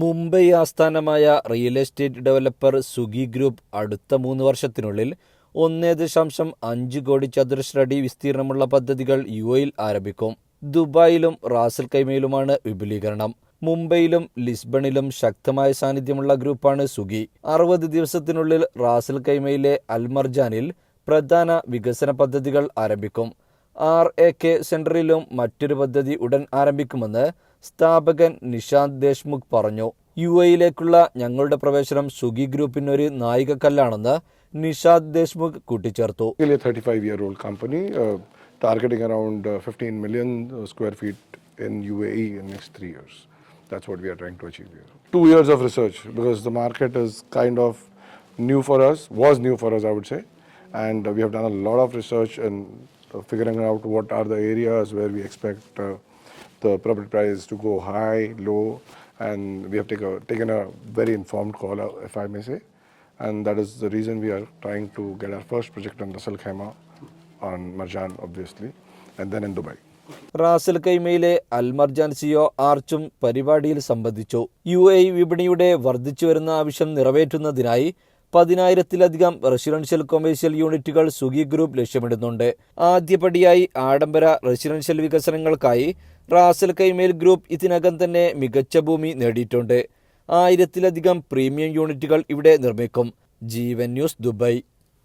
മുംബൈ ആസ്ഥാനമായ real estate developer Sugee group അടുത്ത മൂന്ന് വർഷത്തിനുള്ളിൽ ഒന്നേ ദശാംശം അഞ്ച് കോടി ചതുരശ്രടി വിസ്തീർണമുള്ള പദ്ധതികൾ യു എയിൽ ആരംഭിക്കും. ദുബായിലും റാസൽ കൈമയിലുമാണ് വിപുലീകരണം. മുംബൈയിലും ലിസ്ബണിലും ശക്തമായ സാന്നിധ്യമുള്ള ഗ്രൂപ്പാണ് സുഗി. അറുപത് ദിവസത്തിനുള്ളിൽ റാസൽ കൈമയിലെ അൽമർജാനിൽ പ്രധാന വികസന പദ്ധതികൾ ആരംഭിക്കും. ആർ എ കെ സെന്ററിലും മറ്റൊരു പദ്ധതി ഉടൻ ആരംഭിക്കുമെന്ന് സ്ഥാപകൻ നിഷാന്ത് ദേശ്മുഖ് പറഞ്ഞു യു എയിലേക്കുള്ള ഞങ്ങളുടെ പ്രവേശനം സുഗി ഗ്രൂപ്പിനൊരു നായികക്കല്ലാണെന്ന് നിഷാദ് ദേശ്മുഖ് കൂട്ടിച്ചേർത്തു 35 year old company uh, targeting around uh, 15 million uh, square feet in UAE in next three years. That's what we are trying to achieve here. Two years of research because the market is kind of new for us, was new for us, I would say. And uh, we have done a lot of research uh, figuring out what are the areas where we expect uh, the property prices to go high, low, and we have take a, taken a very informed call, uh, if I may say. And that is the reason we are trying to get our first project on Ras Al Khaimah, on Marjan, obviously, and then in Dubai. റാസൽ കൈമയിലെ Al Marjan സിയോ ആർച്ചും പരിപാടിയിൽ സംബന്ധിച്ചു U A വിപണിയുടെ വർദ്ധിച്ചുവരുന്ന ആവശ്യം നിറവേറ്റുന്നതിനായി പതിനായിരത്തിലധികം റെസിഡൻഷ്യൽ കൊമേഴ്ഷ്യൽ യൂണിറ്റുകൾ സുഗി ഗ്രൂപ്പ് ലക്ഷ്യമിടുന്നുണ്ട്. ആദ്യപടിയായി ആഡംബര റെസിഡൻഷ്യൽ വികസനങ്ങൾക്കായി റാസൽ കൈമേൽ ഗ്രൂപ്പ് ഇതിനകം തന്നെ മികച്ച ഭൂമി നേടിയിട്ടുണ്ട്. ആയിരത്തിലധികം പ്രീമിയം യൂണിറ്റുകൾ ഇവിടെ നിർമ്മിക്കും. Jeevan news Dubai.